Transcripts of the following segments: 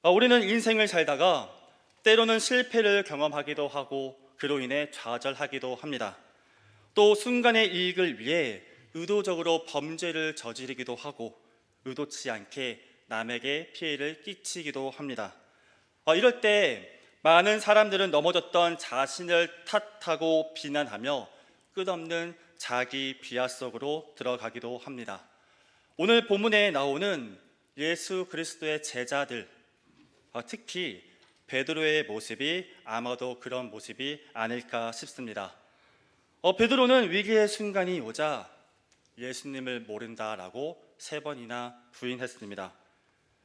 어, 우리는 인생을 살다가 때로는 실패를 경험하기도 하고 그로 인해 좌절하기도 합니다. 또 순간의 이익을 위해 의도적으로 범죄를 저지르기도 하고 의도치 않게 남에게 피해를 끼치기도 합니다. 어, 이럴 때 많은 사람들은 넘어졌던 자신을 탓하고 비난하며 끝없는 자기 비하 속으로 들어가기도 합니다. 오늘 본문에 나오는 예수 그리스도의 제자들, 어, 특히 베드로의 모습이 아마도 그런 모습이 아닐까 싶습니다. 어, 베드로는 위기의 순간이 오자 예수님을 모른다라고 세 번이나 부인했습니다.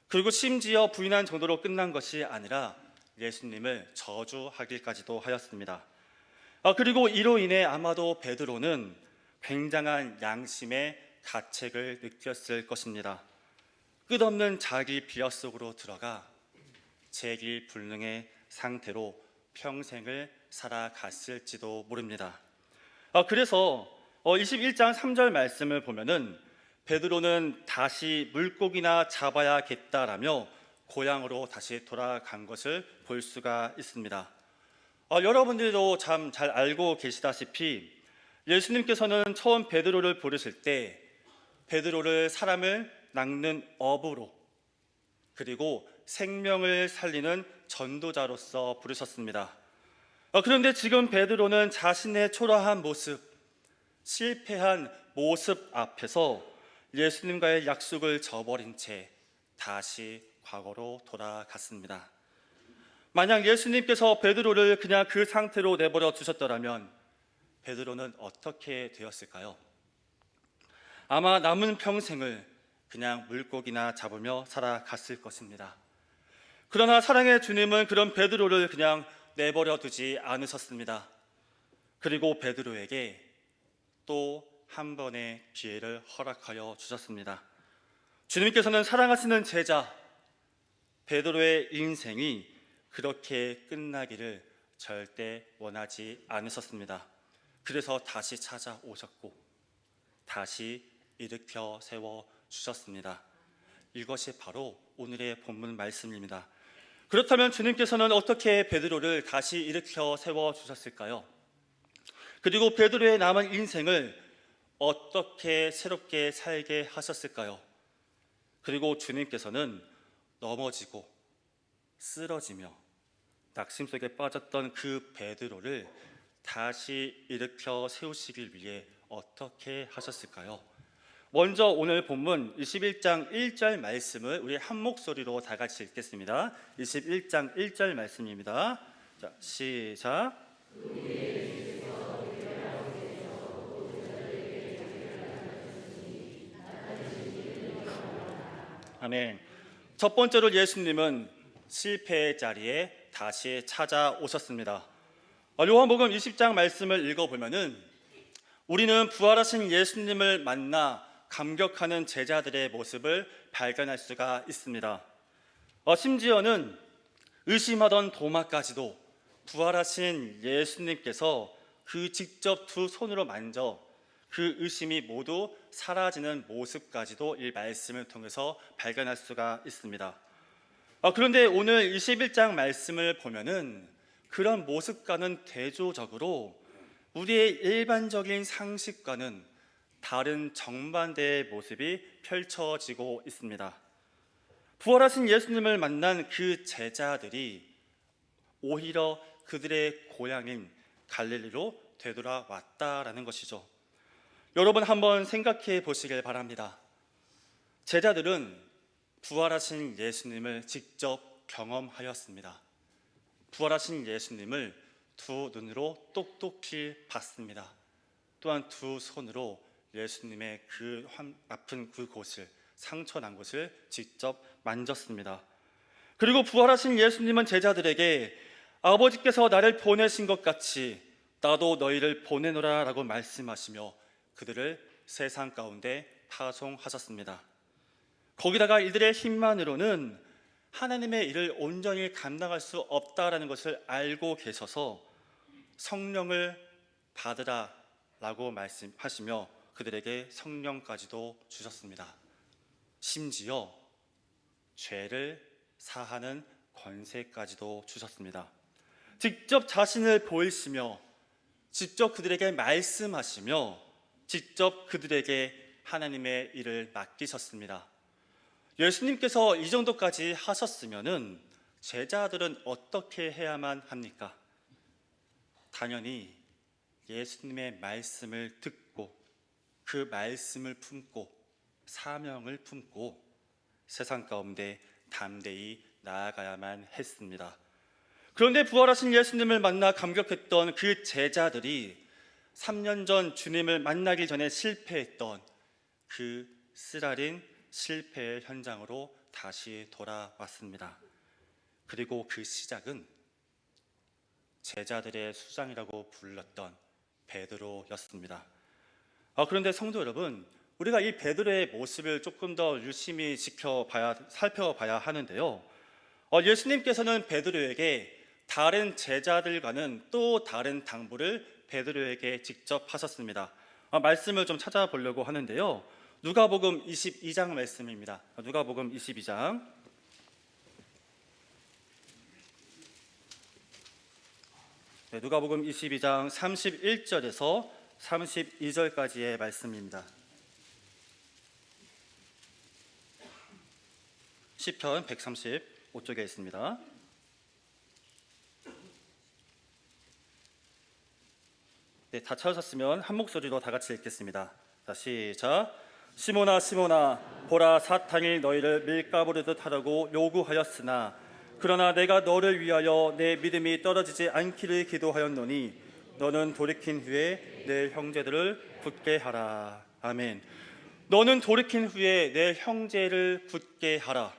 그리고 심지어 부인한 정도로 끝난 것이 아니라 예수님을 저주하기까지도 하였습니다. 아, 그리고 이로 인해 아마도 베드로는 굉장한 양심의 가책을 느꼈을 것입니다. 끝없는 자기 비하 속으로 들어가 재기 불능의 상태로 평생을 살아갔을지도 모릅니다. 아, 그래서 21장 3절 말씀을 보면은 베드로는 다시 물고기나 잡아야겠다라며 고향으로 다시 돌아간 것을 볼 수가 있습니다. 어, 여러분들도 참 잘 알고 계시다시피 예수님께서는 처음 베드로를 부르실 때 베드로를 사람을 낚는 어부로 그리고 생명을 살리는 전도자로서 부르셨습니다. 어, 그런데 지금 베드로는 자신의 초라한 모습, 실패한 모습 앞에서 예수님과의 약속을 저버린 채 다시 과거로 돌아갔습니다. 만약 예수님께서 베드로를 그냥 그 상태로 내버려 두셨더라면 베드로는 어떻게 되었을까요? 아마 남은 평생을 그냥 물고기나 잡으며 살아갔을 것입니다. 그러나 사랑의 주님은 그런 베드로를 그냥 내버려 두지 않으셨습니다. 그리고 베드로에게 또 한 번의 기회를 허락하여 주셨습니다. 주님께서는 사랑하시는 제자 베드로의 인생이 그렇게 끝나기를 절대 원하지 않으셨습니다. 그래서 다시 찾아오셨고 다시 일으켜 세워 주셨습니다. 이것이 바로 오늘의 본문 말씀입니다. 그렇다면 주님께서는 어떻게 베드로를 다시 일으켜 세워 주셨을까요? 그리고 베드로의 남은 인생을 어떻게 새롭게 살게 하셨을까요? 그리고 주님께서는 넘어지고 쓰러지며 낙심 속에 빠졌던 그 베드로를 다시 일으켜 세우시길 위해 어떻게 하셨을까요? 먼저 오늘 본문 21장 1절 말씀을 우리 한 목소리로 다 같이 읽겠습니다. 21장 1절 말씀입니다. 자, 시작. 아멘. 첫 번째로 예수님은 실패의 자리에 다시 찾아오셨습니다. 어, 요한복음 20장 말씀을 읽어보면은 우리는 부활하신 예수님을 만나 감격하는 제자들의 모습을 발견할 수가 있습니다. 어, 심지어는 의심하던 도마까지도 부활하신 예수님께서 그 직접 두 손으로 만져 그 의심이 모두 사라지는 모습까지도 이 말씀을 통해서 발견할 수가 있습니다. 아, 그런데 오늘 21장 말씀을 보면은 그런 모습과는 대조적으로 우리의 일반적인 상식과는 다른 정반대의 모습이 펼쳐지고 있습니다. 부활하신 예수님을 만난 그 제자들이 오히려 그들의 고향인 갈릴리로 되돌아왔다라는 것이죠. 여러분 한번 생각해 보시길 바랍니다. 제자들은 부활하신 예수님을 직접 경험하였습니다. 부활하신 예수님을 두 눈으로 똑똑히 봤습니다. 또한 두 손으로 예수님의 그 환- 아픈 그 곳을 상처 난 곳을 직접 만졌습니다. 그리고 부활하신 예수님은 제자들에게 아버지께서 나를 보내신 것 같이 나도 너희를 보내노라라고 말씀하시며 그들을 세상 가운데 파송하셨습니다. 거기다가 이들의 힘만으로는 하나님의 일을 온전히 감당할 수 없다라는 것을 알고 계셔서 성령을 받으라라고 말씀하시며 그들에게 성령까지도 주셨습니다. 심지어 죄를 사하는 권세까지도 주셨습니다. 직접 자신을 보이시며 직접 그들에게 말씀하시며 직접 그들에게 하나님의 일을 맡기셨습니다. 예수님께서 이 정도까지 하셨으면은 제자들은 어떻게 해야만 합니까? 당연히 예수님의 말씀을 듣고 그 말씀을 품고 사명을 품고 세상 가운데 담대히 나아가야만 했습니다. 그런데 부활하신 예수님을 만나 감격했던 그 제자들이 3년 전 주님을 만나기 전에 실패했던 그 쓰라린 실패의 현장으로 다시 돌아왔습니다. 그리고 그 시작은 제자들의 수장이라고 불렀던 베드로였습니다. 아, 그런데 성도 여러분, 우리가 이 베드로의 모습을 조금 더 유심히 지켜봐야 살펴봐야 하는데요. 어, 예수님께서는 베드로에게 다른 제자들과는 또 다른 당부를 베드로에게 직접 하셨습니다. 어, 말씀을 좀 찾아보려고 하는데요. 누가복음 22장 말씀입니다. 어, 누가복음 22장 네, 누가복음 22장 31절에서 32절까지의 말씀입니다. 시편 135쪽에 있습니다. 네, 다 찾으셨으면 한 목소리로 다 같이 읽겠습니다. 자, 시작. 시모나 시모나 보라 사탄이 너희를 밀가부르듯 하라고 요구하였으나 그러나 내가 너를 위하여 내 믿음이 떨어지지 않기를 기도하였노니 너는 돌이킨 후에 내 형제들을 굳게 하라. 아멘. 너는 돌이킨 후에 내 형제를 굳게 하라.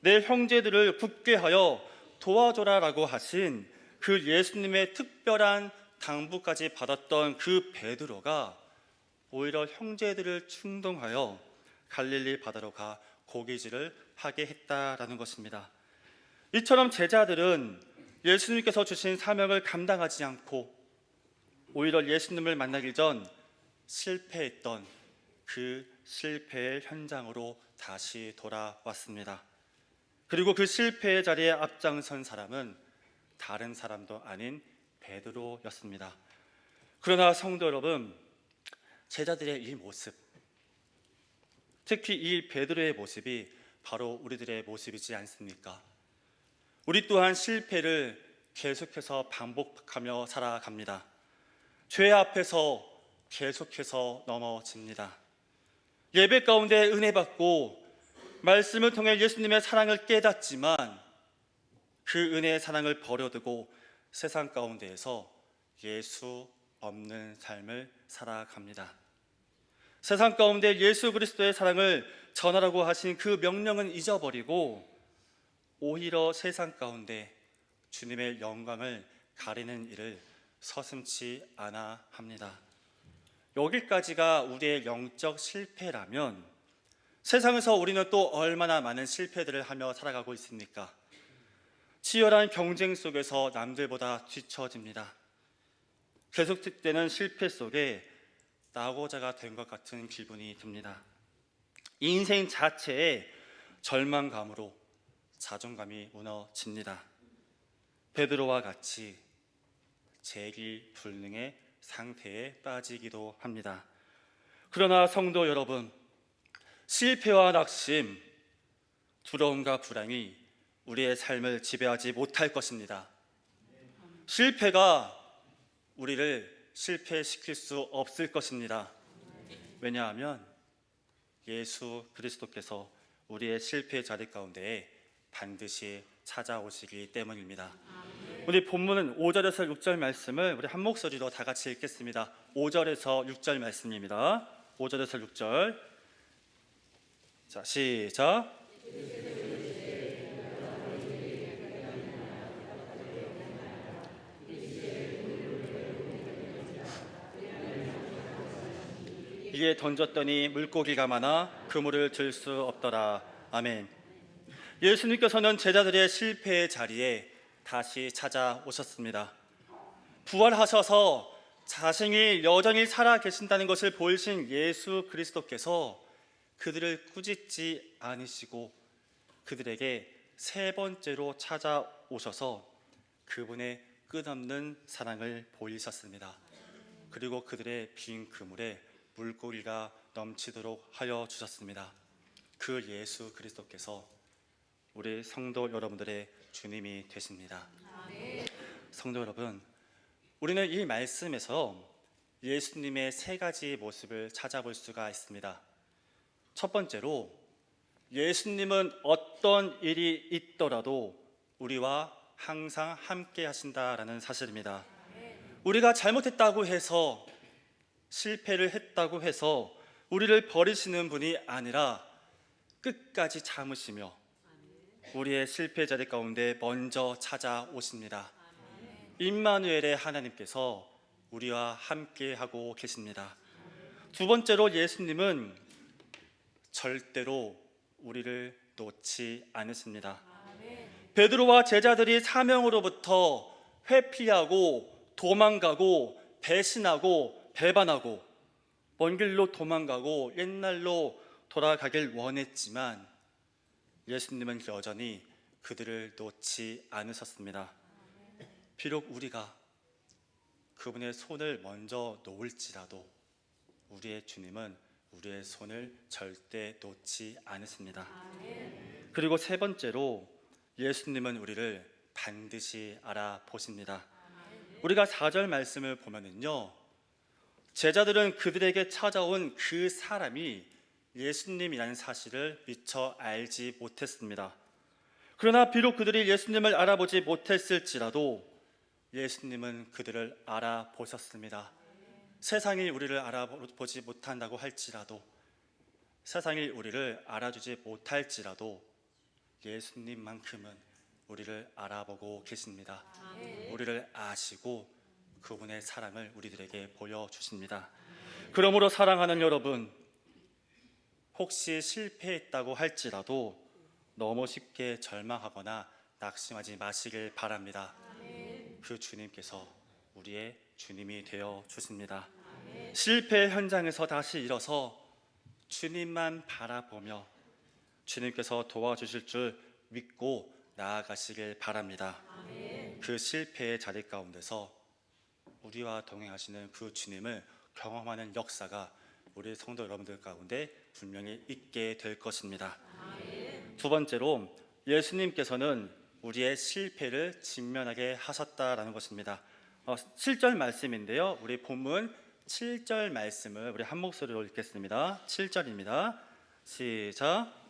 내 형제들을 굳게 하여 도와줘라라고 하신 그 예수님의 특별한 당부까지 받았던 그 베드로가 오히려 형제들을 충동하여 갈릴리 바다로 가 고기질을 하게 했다라는 것입니다. 이처럼 제자들은 예수님께서 주신 사명을 감당하지 않고 오히려 예수님을 만나기 전 실패했던 그 실패의 현장으로 다시 돌아왔습니다. 그리고 그 실패의 자리에 앞장선 사람은 다른 사람도 아닌 베드로였습니다. 그러나 성도 여러분, 제자들의 이 모습, 특히 이 베드로의 모습이 바로 우리들의 모습이지 않습니까? 우리 또한 실패를 계속해서 반복하며 살아갑니다. 죄 앞에서 계속해서 넘어집니다. 예배 가운데 은혜 받고 말씀을 통해 예수님의 사랑을 깨닫지만 그 은혜의 사랑을 버려두고 세상 가운데에서 예수 없는 삶을 살아갑니다. 세상 가운데 예수 그리스도의 사랑을 전하라고 하신 그 명령은 잊어버리고 오히려 세상 가운데 주님의 영광을 가리는 일을 서슴치 않아 합니다. 여기까지가 우리의 영적 실패라면 세상에서 우리는 또 얼마나 많은 실패들을 하며 살아가고 있습니까? 치열한 경쟁 속에서 남들보다 뒤처집니다. 계속되는 실패 속에 낙오자가 된 것 같은 기분이 듭니다. 인생 자체에 절망감으로 자존감이 무너집니다. 베드로와 같이 재기 불능의 상태에 빠지기도 합니다. 그러나 성도 여러분, 실패와 낙심, 두려움과 불안이 우리의 삶을 지배하지 못할 것입니다. 실패가 우리를 실패시킬 수 없을 것입니다. 왜냐하면 예수 그리스도께서 우리의 실패 자리 가운데에 반드시 찾아오시기 때문입니다. 우리 본문은 5절에서 6절 말씀을 우리 한 목소리로 다 같이 읽겠습니다. 5절에서 6절 말씀입니다. 5절에서 6절. 자, 시작. 이에 던졌더니 물고기가 많아 그물을 들 수 없더라. 아멘. 예수님께서는 제자들의 실패의 자리에 다시 찾아오셨습니다. 부활하셔서 자신이 여전히 살아 계신다는 것을 보이신 예수 그리스도께서 그들을 꾸짖지 않으시고 그들에게 세 번째로 찾아오셔서 그분의 끝없는 사랑을 보이셨습니다. 그리고 그들의 빈 그물에 물고기가 넘치도록 하여 주셨습니다. 그 예수 그리스도께서 우리 성도 여러분들의 주님이 되십니다. 성도 여러분, 우리는 이 말씀에서 예수님의 세 가지 모습을 찾아볼 수가 있습니다. 첫 번째로 예수님은 어떤 일이 있더라도 우리와 항상 함께 하신다라는 사실입니다. 우리가 잘못했다고 해서 실패를 했다고 해서 우리를 버리시는 분이 아니라 끝까지 참으시며 우리의 실패 자리 가운데 먼저 찾아오십니다. 임마누엘의 하나님께서 우리와 함께 하고 계십니다. 두 번째로 예수님은 절대로 우리를 놓지 않으십니다. 베드로와 제자들이 사명으로부터 회피하고 도망가고 배신하고 배반하고 먼 길로 도망가고 옛날로 돌아가길 원했지만 예수님은 여전히 그들을 놓지 않으셨습니다. 비록 우리가 그분의 손을 먼저 놓을지라도 우리의 주님은 우리의 손을 절대 놓지 않으십니다. 그리고 세 번째로 예수님은 우리를 반드시 알아보십니다. 우리가 4절 말씀을 보면은요. 제자들은 그들에게 찾아온 그 사람이 예수님이라는 사실을 미처 알지 못했습니다. 그러나 비록 그들이 예수님을 알아보지 못했을지라도 예수님은 그들을 알아보셨습니다. 세상이 우리를 알아보지 못한다고 할지라도 세상이 우리를 알아주지 못할지라도 예수님만큼은 우리를 알아보고 계십니다. 우리를 아시고 그분의 사랑을 우리들에게 보여주십니다. 그러므로 사랑하는 여러분, 혹시 실패했다고 할지라도 너무 쉽게 절망하거나 낙심하지 마시길 바랍니다. 그 주님께서 우리의 주님이 되어 주십니다. 실패 현장에서 다시 일어서 주님만 바라보며 주님께서 도와주실 줄 믿고 나아가시길 바랍니다. 그 실패의 자리 가운데서 우리와 동행하시는 그 주님을 경험하는 역사가 우리 성도 여러분들 가운데 분명히 있게 될 것입니다. 두 번째로 예수님께서는 우리의 실패를 직면하게 하셨다라는 것입니다. 어, 7절 말씀인데요. 우리 본문 7절 말씀을 우리 한 목소리로 읽겠습니다. 7절입니다. 시작.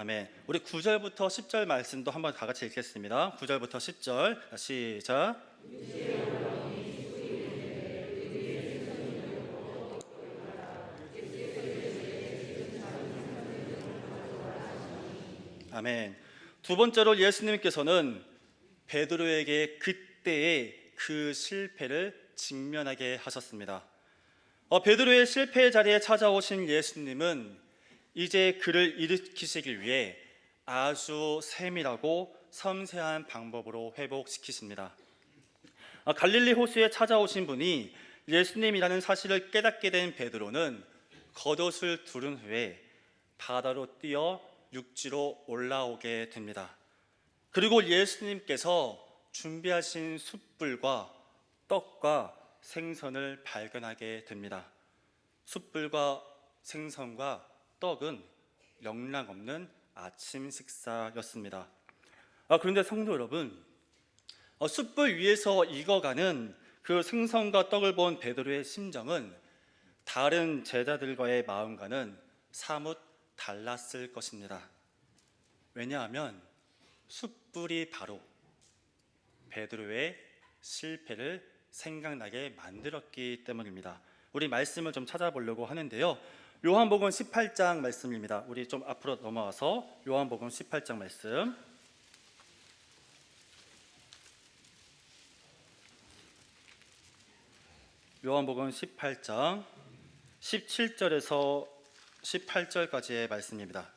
아멘. 우리 9절부터 10절 말씀도 한번 다 같이 읽겠습니다. 9절부터 10절. 시작. 아멘. 두 번째로 예수님께서는 베드로에게 그때의 그 실패를 직면하게 하셨습니다. 어, 베드로의 실패의 자리에 찾아오신 예수님은 이제 그를 일으키시기 위해 아주 세밀하고 섬세한 방법으로 회복시키십니다. 아, 갈릴리 호수에 찾아오신 분이 예수님이라는 사실을 깨닫게 된 베드로는 겉옷을 두른 후에 바다로 뛰어 육지로 올라오게 됩니다. 그리고 예수님께서 준비하신 숯불과 떡과 생선을 발견하게 됩니다. 숯불과 생선과 떡은 영락 없는 아침 식사였습니다. 아, 그런데 성도 여러분, 어, 숯불 위에서 익어가는 그 생선과 떡을 본 베드로의 심정은 다른 제자들과의 마음과는 사뭇 달랐을 것입니다. 왜냐하면 숯불이 바로 베드로의 실패를 생각나게 만들었기 때문입니다. 우리 말씀을 좀 찾아보려고 하는데요. 요한복음 18장 말씀입니다. 우리 좀 앞으로 넘어와서 요한복음 18장 말씀. 요한복음 18장 17절에서 18절까지의 말씀입니다.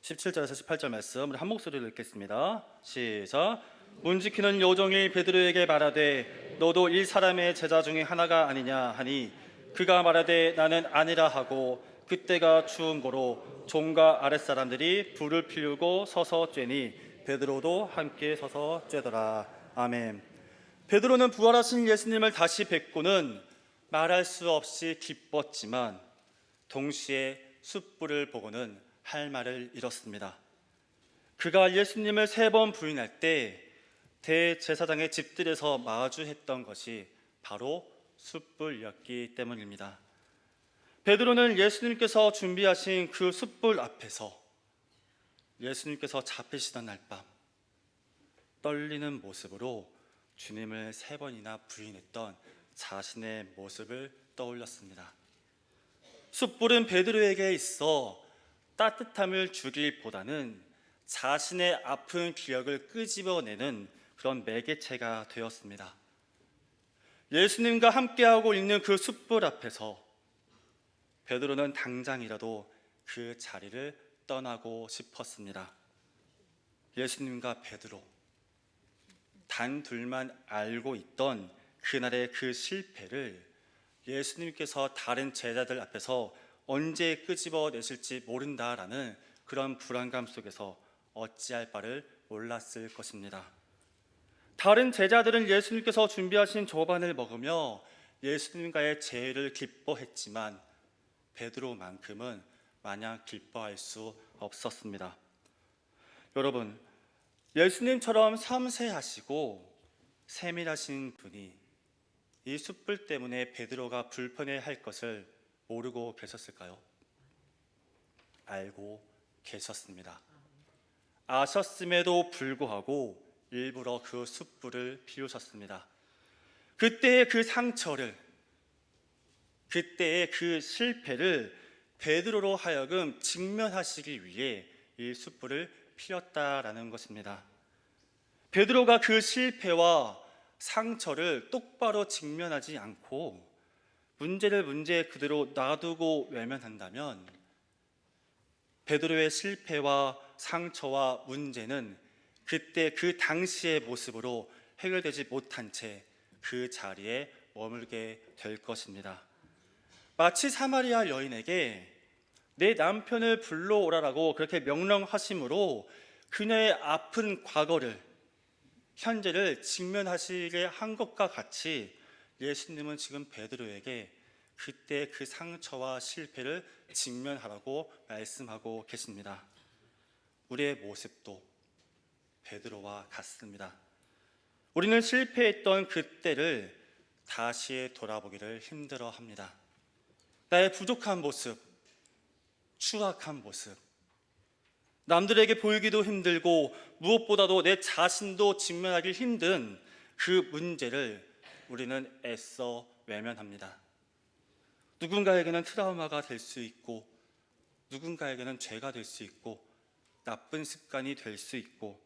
17절에서 18절 말씀 우리 한 목소리로 읽겠습니다. 시작. 문 지키는 요정이 베드로에게 말하되 너도 이 사람의 제자 중에 하나가 아니냐 하니 그가 말하되 나는 아니라 하고 그때가 추운 고로 종과 아랫사람들이 불을 피우고 서서 쬐니 베드로도 함께 서서 쬐더라. 아멘. 베드로는 부활하신 예수님을 다시 뵙고는 말할 수 없이 기뻤지만 동시에 숯불을 보고는 할 말을 잃었습니다. 그가 예수님을 세 번 부인할 때 대제사장의 집들에서 마주했던 것이 바로 숯불이었기 때문입니다. 베드로는 예수님께서 준비하신 그 숯불 앞에서 예수님께서 잡히시던 날 밤 떨리는 모습으로 주님을 세 번이나 부인했던 자신의 모습을 떠올렸습니다. 숯불은 베드로에게 있어 따뜻함을 주길보다는 자신의 아픈 기억을 끄집어내는 그런 매개체가 되었습니다. 예수님과 함께하고 있는 그 숯불 앞에서 베드로는 당장이라도 그 자리를 떠나고 싶었습니다. 예수님과 베드로 단 둘만 알고 있던 그날의 그 실패를 예수님께서 다른 제자들 앞에서 언제 끄집어내실지 모른다라는 그런 불안감 속에서 어찌할 바를 몰랐을 것입니다. 다른 제자들은 예수님께서 준비하신 조반을 먹으며 예수님과의 재회를 기뻐했지만 베드로만큼은 마냥 기뻐할 수 없었습니다. 여러분, 예수님처럼 섬세하시고 세밀하신 분이 이 숯불 때문에 베드로가 불편해할 것을 모르고 계셨을까요? 알고 계셨습니다. 아셨음에도 불구하고 일부러 그 숯불을 피우셨습니다. 그때의 그 상처를 그때의 그 실패를 베드로로 하여금 직면하시기 위해 이 숯불을 피웠다라는 것입니다. 베드로가 그 실패와 상처를 똑바로 직면하지 않고 문제를 문제 그대로 놔두고 외면한다면 베드로의 실패와 상처와 문제는 그때 그 당시의 모습으로 해결되지 못한 채 그 자리에 머물게 될 것입니다. 마치 사마리아 여인에게 내 남편을 불러오라라고 그렇게 명령하심으로 그녀의 아픈 과거를 현재를 직면하시게 한 것과 같이 예수님은 지금 베드로에게 그때 그 상처와 실패를 직면하라고 말씀하고 계십니다. 우리의 모습도 베드로와 같습니다. 우리는 실패했던 그때를 다시 돌아보기를 힘들어 합니다. 나의 부족한 모습, 추악한 모습, 남들에게 보이기도 힘들고 무엇보다도 내 자신도 직면하기 힘든 그 문제를 우리는 애써 외면합니다. 누군가에게는 트라우마가 될 수 있고, 누군가에게는 죄가 될 수 있고, 나쁜 습관이 될 수 있고,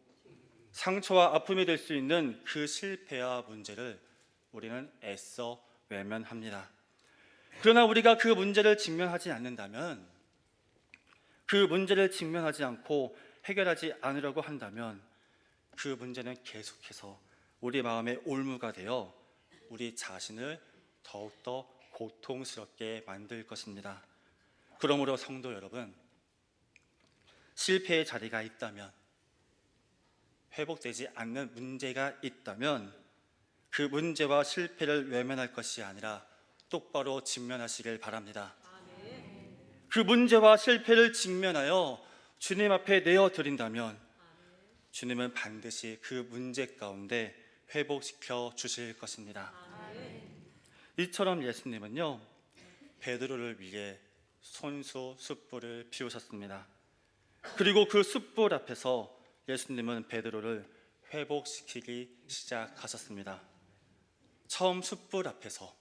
상처와 아픔이 될 수 있는 그 실패와 문제를 우리는 애써 외면합니다. 그러나 우리가 그 문제를 직면하지 않는다면, 그 문제를 직면하지 않고 해결하지 않으려고 한다면, 그 문제는 계속해서 우리 마음의 올무가 되어 우리 자신을 더욱더 고통스럽게 만들 것입니다. 그러므로 성도 여러분, 실패의 자리가 있다면, 회복되지 않는 문제가 있다면, 그 문제와 실패를 외면할 것이 아니라 똑바로 직면하시길 바랍니다. 그 문제와 실패를 직면하여 주님 앞에 내어 드린다면, 주님은 반드시 그 문제 가운데 회복시켜 주실 것입니다. 이처럼 예수님은요 베드로를 위해 손수 숯불을 피우셨습니다. 그리고 그 숯불 앞에서 예수님은 베드로를 회복시키기 시작하셨습니다. 처음 숯불 앞에서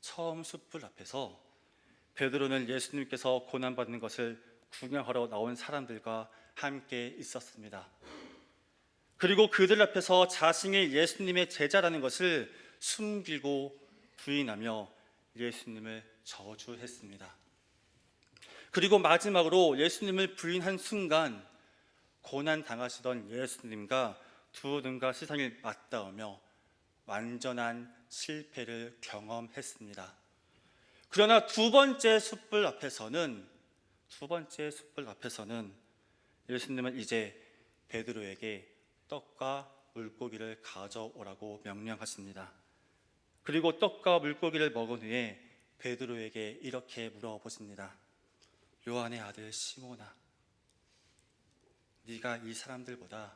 처음 숯불 앞에서 베드로는 예수님께서 고난 받는 것을 구경하러 나온 사람들과 함께 있었습니다. 그리고 그들 앞에서 자신이 예수님의 제자라는 것을 숨기고 부인하며 예수님을 저주했습니다. 그리고 마지막으로 예수님을 부인한 순간 고난 당하시던 예수님과 두 눈과 세상을 맞닿으며 완전한 실패를 경험했습니다. 그러나 두 번째 숯불 앞에서는 두 번째 숯불 앞에서는 예수님은 이제 베드로에게 떡과 물고기를 가져오라고 명령하십니다. 그리고 떡과 물고기를 먹은 후에 베드로에게 이렇게 물어보십니다. 요한의 아들 시몬아, 네가 이 사람들보다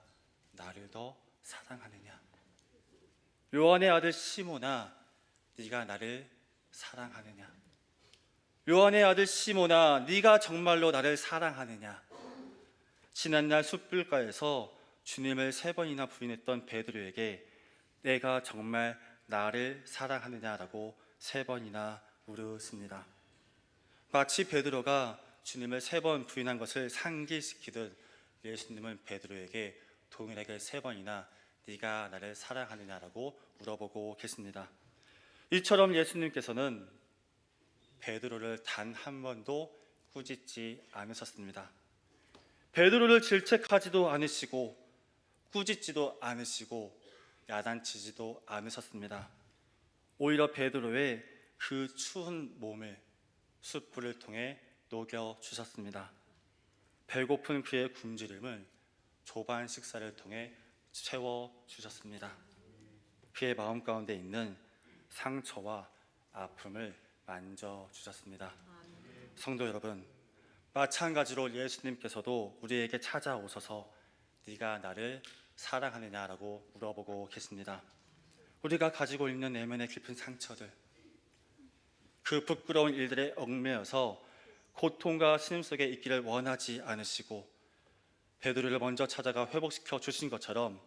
나를 더 사랑하느냐? 요한의 아들 시몬아, 네가 나를 사랑하느냐? 요한의 아들 시몬아, 네가 정말로 나를 사랑하느냐? 지난날 숯불가에서 주님을 세 번이나 부인했던 베드로에게 내가 정말 나를 사랑하느냐라고 세 번이나 물었습니다. 마치 베드로가 주님을 세 번 부인한 것을 상기시키듯 예수님은 베드로에게 동일하게 세 번이나 네가 나를 사랑하느냐라고 물어보고 계십니다. 이처럼 예수님께서는 베드로를 단 한 번도 꾸짖지 않으셨습니다. 베드로를 질책하지도 않으시고 꾸짖지도 않으시고 야단치지도 않으셨습니다. 오히려 베드로의 그 추운 몸을 숯불을 통해 녹여 주셨습니다. 배고픈 그의 굶주림을 조반 식사를 통해 채워 주셨습니다. 그의 마음 가운데 있는 상처와 아픔을 만져 주셨습니다. 성도 여러분, 마찬가지로 예수님께서도 우리에게 찾아오셔서 네가 나를 사랑하느냐라고 물어보고 계십니다. 우리가 가지고 있는 내면의 깊은 상처들, 그 부끄러운 일들에 얽매여서 고통과 신음 속에 있기를 원하지 않으시고 베드로를 먼저 찾아가 회복시켜 주신 것처럼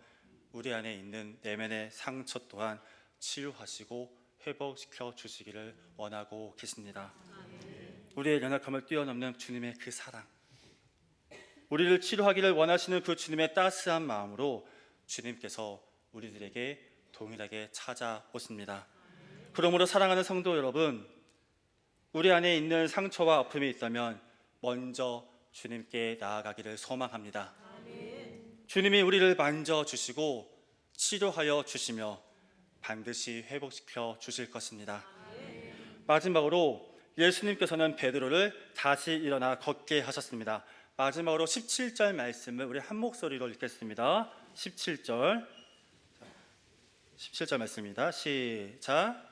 우리 안에 있는 내면의 상처 또한 치유하시고 회복시켜 주시기를 원하고 계십니다. 우리의 연약함을 뛰어넘는 주님의 그 사랑, 우리를 치료하기를 원하시는 그 주님의 따스한 마음으로 주님께서 우리들에게 동일하게 찾아오십니다. 그러므로 사랑하는 성도 여러분, 우리 안에 있는 상처와 아픔이 있다면 먼저 주님께 나아가기를 소망합니다. 주님이 우리를 만져 주시고 치료하여 주시며 반드시 회복시켜 주실 것입니다. 마지막으로 예수님께서는 베드로를 다시 일어나 걷게 하셨습니다. 마지막으로 17절 말씀을 우리 한 목소리로 읽겠습니다. 17절 17절 말씀입니다. 시작.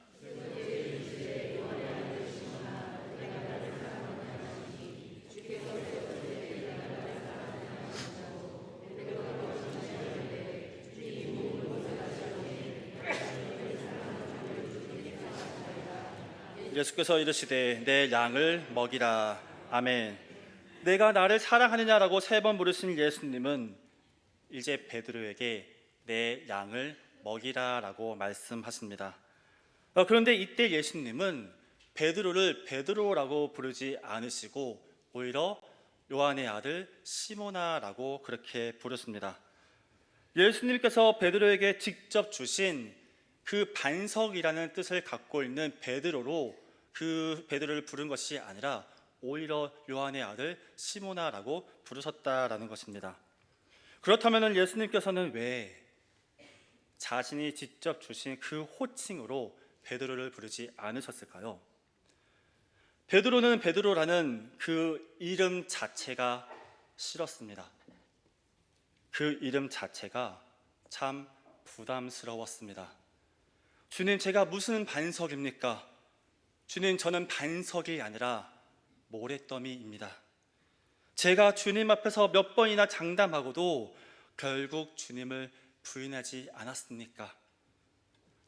예수께서 이르시되 내 양을 먹이라 아멘. 내가 나를 사랑하느냐라고 세번 물으신 예수님은 이제 베드로에게 내 양을 먹이라라고 말씀하십니다. 어, 그런데 이때 예수님은 베드로를 베드로라고 부르지 않으시고 오히려 요한의 아들 시모나라고 그렇게 부르십니다. 예수님께서 베드로에게 직접 주신 그 반석이라는 뜻을 갖고 있는 베드로로 그 베드로를 부른 것이 아니라 오히려 요한의 아들 시모나라고 부르셨다라는 것입니다. 그렇다면 예수님께서는 왜 자신이 직접 주신 그 호칭으로 베드로를 부르지 않으셨을까요? 베드로는 베드로라는 그 이름 자체가 싫었습니다. 그 이름 자체가 참 부담스러웠습니다. 주님, 제가 무슨 반석입니까? 주님, 저는 반석이 아니라 모래더미입니다. 제가 주님 앞에서 몇 번이나 장담하고도 결국 주님을 부인하지 않았습니까?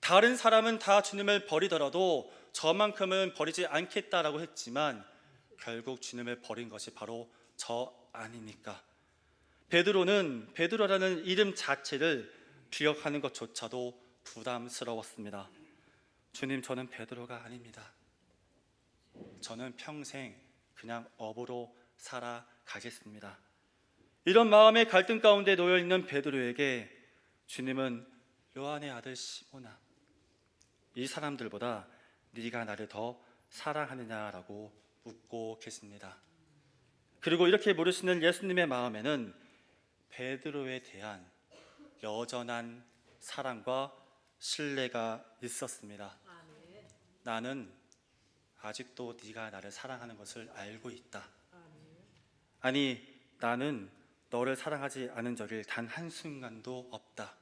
다른 사람은 다 주님을 버리더라도 저만큼은 버리지 않겠다라고 했지만 결국 주님을 버린 것이 바로 저 아닙니까? 베드로는 베드로라는 이름 자체를 기억하는 것조차도 부담스러웠습니다. 주님, 저는 베드로가 아닙니다. 저는 평생 그냥 업으로 살아가겠습니다. 이런 마음의 갈등 가운데 놓여 있는 베드로에게 주님은 요한의 아들 시모나 이 사람들보다 네가 나를 더 사랑하느냐라고 묻고 계십니다. 그리고 이렇게 물으시는 예수님의 마음에는 베드로에 대한 여전한 사랑과 신뢰가 있었습니다. 나는 아직도 네가 나를 사랑하는 것을 알고 있다. 아니, 나는 너를 사랑하지 않은 적이 단 한순간도 없다.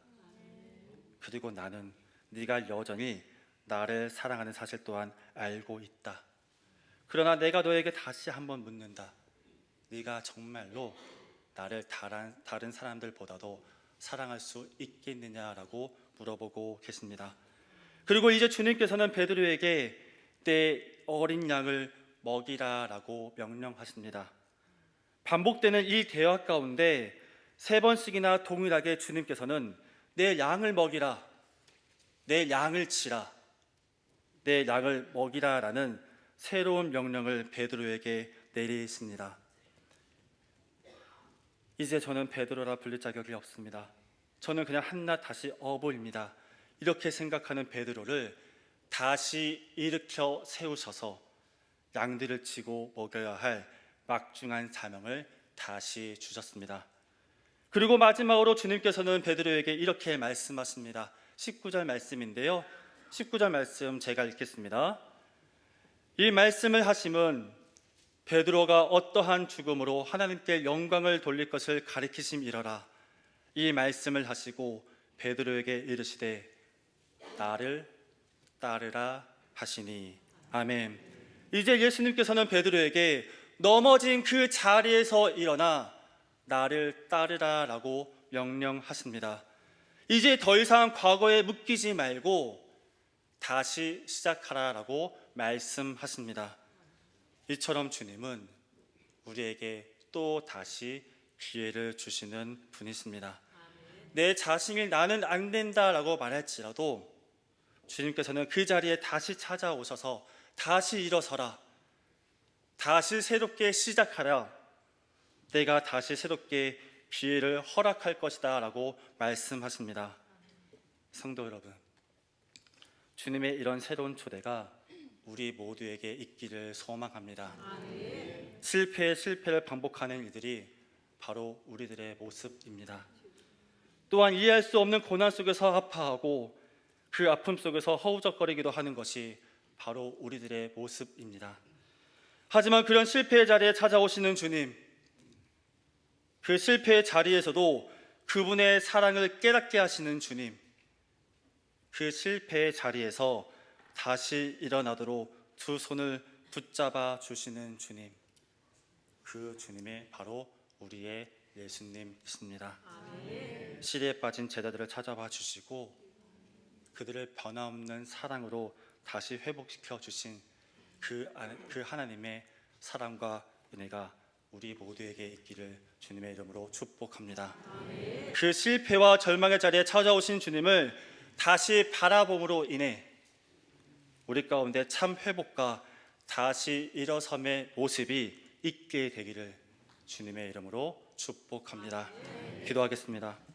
그리고 나는 네가 여전히 나를 사랑하는 사실 또한 알고 있다. 그러나 내가 너에게 다시 한번 묻는다. 네가 정말로 나를 다른, 다른 사람들보다도 사랑할 수 있겠느냐라고 물어보고 계십니다. 그리고 이제 주님께서는 베드로에게 내 어린 양을 먹이라라고 명령하십니다. 반복되는 이 대화 가운데 세 번씩이나 동일하게 주님께서는 내 양을 먹이라, 내 양을 치라, 내 양을 먹이라라는 새로운 명령을 베드로에게 내리십니다. 이제 저는 베드로라 불릴 자격이 없습니다. 저는 그냥 한낱 다시 어부입니다. 이렇게 생각하는 베드로를 다시 일으켜 세우셔서 양들을 치고 먹여야 할 막중한 사명을 다시 주셨습니다. 그리고 마지막으로 주님께서는 베드로에게 이렇게 말씀하십니다. 19절 말씀인데요. 19절 말씀 제가 읽겠습니다. 이 말씀을 하심은 베드로가 어떠한 죽음으로 하나님께 영광을 돌릴 것을 가리키심이러라. 이 말씀을 하시고 베드로에게 이르시되 나를 따르라 하시니 아멘. 이제 예수님께서는 베드로에게 넘어진 그 자리에서 일어나 나를 따르라라고 명령하십니다. 이제 더 이상 과거에 묶이지 말고 다시 시작하라라고 말씀하십니다. 이처럼 주님은 우리에게 또 다시 기회를 주시는 분이십니다. 내 자신이 나는 안 된다라고 말할지라도 주님께서는 그 자리에 다시 찾아오셔서 다시 일어서라. 다시 새롭게 시작하라. 내가 다시 새롭게 기회를 허락할 것이다 라고 말씀하십니다. 성도 여러분, 주님의 이런 새로운 초대가 우리 모두에게 있기를 소망합니다. 실패에 실패를 반복하는 일들이 바로 우리들의 모습입니다. 또한 이해할 수 없는 고난 속에서 아파하고 그 아픔 속에서 허우적거리기도 하는 것이 바로 우리들의 모습입니다. 하지만 그런 실패의 자리에 찾아오시는 주님, 그 실패의 자리에서도 그분의 사랑을 깨닫게 하시는 주님, 그 실패의 자리에서 다시 일어나도록 두 손을 붙잡아 주시는 주님, 그 주님이 바로 우리의 예수님이십니다. 시리에 빠진 제자들을 찾아봐 주시고 그들을 변함없는 사랑으로 다시 회복시켜 주신 그, 아- 그 하나님의 사랑과 은혜가 우리 모두에게 있기를 주님의 이름으로 축복합니다. 그 실패와 절망의 자리에 찾아오신 주님을 다시 바라봄으로 인해 우리 가운데 참 회복과 다시 일어섬의 모습이 있게 되기를 주님의 이름으로 축복합니다. 기도하겠습니다.